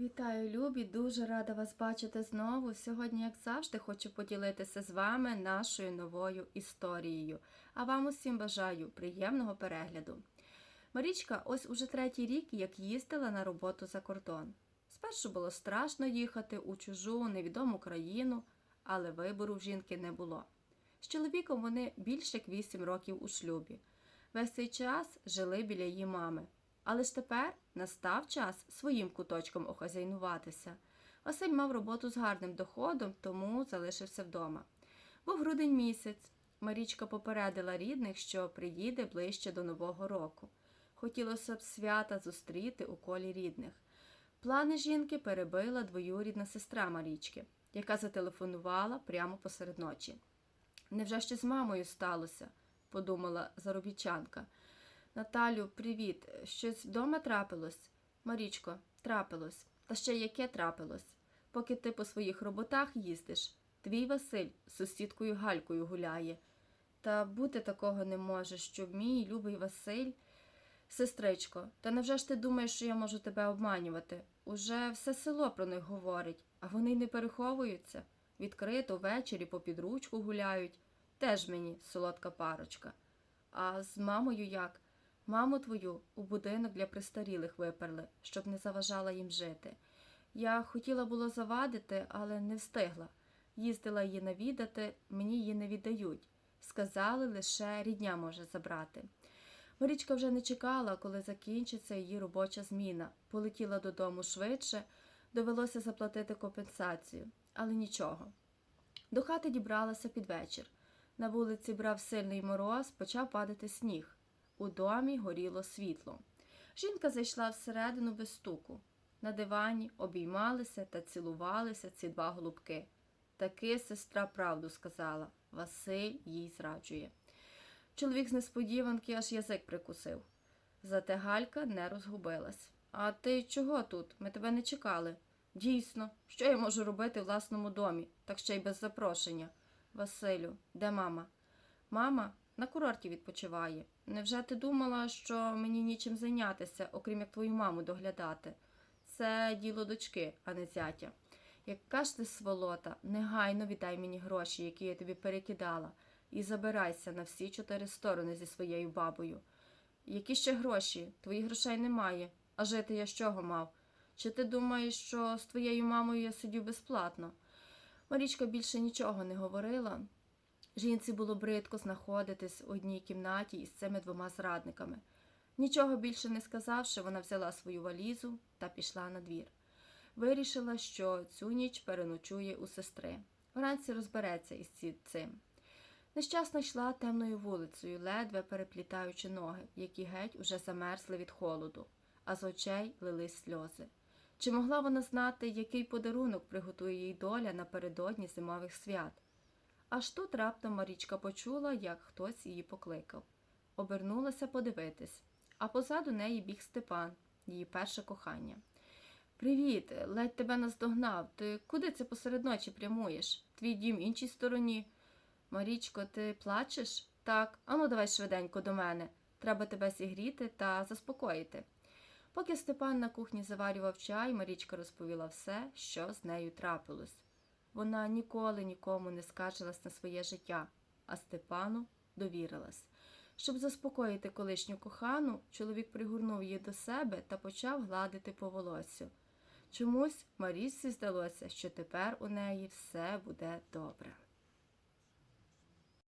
Вітаю, любі! Дуже рада вас бачити знову. Сьогодні, як завжди, хочу поділитися з вами нашою новою історією. А вам усім бажаю приємного перегляду. Марічка ось уже третій рік, як їздила на роботу за кордон. Спершу було страшно їхати у чужу, невідому країну, але вибору в жінки не було. З чоловіком вони більше як 8 років у шлюбі. Весь цей час жили біля її мами. Але ж тепер настав час своїм куточком охазяйнуватися. Василь мав роботу з гарним доходом, тому залишився вдома. Був грудень місяць. Марічка попередила рідних, що приїде ближче до Нового року. Хотілося б свята зустріти у колі рідних. Плани жінки перебила двоюрідна сестра Марічки, яка зателефонувала прямо посеред ночі. Невже ще з мамою сталося? подумала заробітчанка. Наталю, привіт. Щось вдома трапилось? Марічко, трапилось. Та ще яке трапилось? Поки ти по своїх роботах їздиш, твій Василь з сусідкою Галькою гуляє. Та бути такого не може, щоб мій любий Василь. Сестричко, та невже ж ти думаєш, що я можу тебе обманювати? Уже все село про них говорить, а вони й не переховуються. Відкрито ввечері по підручку гуляють. Теж мені солодка парочка. А з мамою як? Маму твою у будинок для престарілих виперли, щоб не заважала їм жити. Я хотіла було завадити, але не встигла. Їздила її навідати, мені її не віддають. Сказали, лише рідня може забрати. Марічка вже не чекала, коли закінчиться її робоча зміна. Полетіла додому швидше, довелося заплатити компенсацію, але нічого. До хати дібралася під вечір. На вулиці брав сильний мороз, почав падати сніг. У домі горіло світло. Жінка зайшла всередину без стуку. На дивані обіймалися та цілувалися ці два голубки. Таки сестра правду сказала Василь їй зраджує. Чоловік з несподіванки аж язик прикусив. Зате Галька не розгубилась. А ти чого тут? Ми тебе не чекали. Дійсно, що я можу робити в власному домі, так ще й без запрошення. Василю, де мама? Мама на курорті відпочиває. Невже ти думала, що мені нічим зайнятися, окрім як твою маму доглядати? Це діло дочки, а не зятя. Яка ж ти сволота, негайно віддай мені гроші, які я тобі перекидала, і забирайся на всі чотири сторони зі своєю бабою. Які ще гроші? Твоїх грошей немає. А жити я з чого мав? Чи ти думаєш, що з твоєю мамою я сидів безплатно? Марічка більше нічого не говорила. Жінці було бридко знаходитись у одній кімнаті із цими двома зрадниками. Нічого більше не сказавши, вона взяла свою валізу та пішла на двір. Вирішила, що цю ніч переночує у сестри. Вранці розбереться із цим. Нещасно йшла темною вулицею, ледве переплітаючи ноги, які геть уже замерзли від холоду, а з очей лились сльози. Чи могла вона знати, який подарунок приготує їй доля напередодні зимових свят? Аж тут раптом Марічка почула, як хтось її покликав. Обернулася подивитись, а позаду неї біг Степан, її перше кохання. Привіт, ледь тебе наздогнав. Ти куди це посеред ночі прямуєш? Твій дім іншій стороні. Марічко, ти плачеш? Так, ану давай швиденько до мене. Треба тебе зігріти та заспокоїти. Поки Степан на кухні заварював чай, Марічка розповіла все, що з нею трапилось. Вона ніколи нікому не скаржилась на своє життя, а Степану довірилась. Щоб заспокоїти колишню кохану, чоловік пригорнув її до себе та почав гладити по волосю. Чомусь Марісі здалося, що тепер у неї все буде добре.